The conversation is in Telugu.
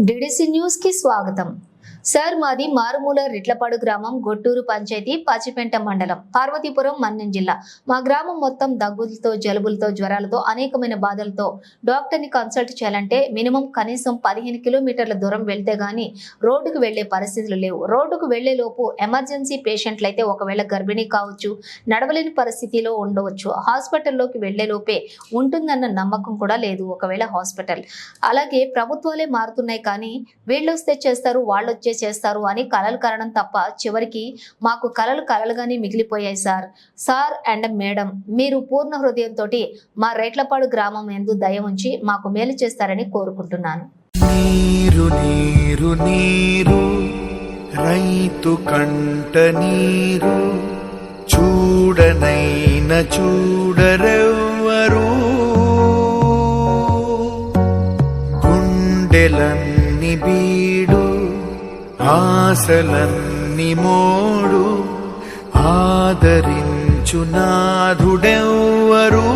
డిడిసి న్యూస్ కి స్వాగతం సార్ మాది మారుమూల రిట్లపాడు గ్రామం గొట్టూరు పంచాయతీ పచ్చిపెంట మండలం పార్వతీపురం మన్యం జిల్లా. మా గ్రామం మొత్తం దగ్గులతో జలుబులతో జ్వరాలతో అనేకమైన బాధలతో డాక్టర్ని కన్సల్ట్ చేయాలంటే మినిమం కనీసం పదిహేను కిలోమీటర్ల దూరం వెళ్తే గానీ రోడ్డుకు వెళ్ళే పరిస్థితులు లేవు. రోడ్డుకు వెళ్ళే లోపు ఎమర్జెన్సీ పేషెంట్లు అయితే ఒకవేళ గర్భిణీ కావచ్చు నడవలేని పరిస్థితిలో ఉండవచ్చు. హాస్పిటల్లోకి వెళ్ళే లోపే ఉంటుందన్న నమ్మకం కూడా లేదు ఒకవేళ హాస్పిటల్. అలాగే ప్రభుత్వాలే మారుతున్నాయి కానీ వీళ్ళు వస్తే చేస్తారు వాళ్ళు వచ్చే చేస్తారు అని కలలు కనడం తప్ప చివరికి మాకు కలలు కలలుగానే మిగిలిపోయాయి సార్. సార్ అండ్ మేడం మీరు పూర్ణ హృదయంతో మా రేట్లపాడు గ్రామం ఎందు దయ ఉంచి మాకు మేలు చేస్తారని కోరుకుంటున్నాను. నీరు నీరు నీరు రైతు కంట నీరు చూడనైన చూడరెవ్వరు గుండెలన్ని బీడు ఆశలన్ని మోడు ఆదరించు నాథుడెవ్వరు.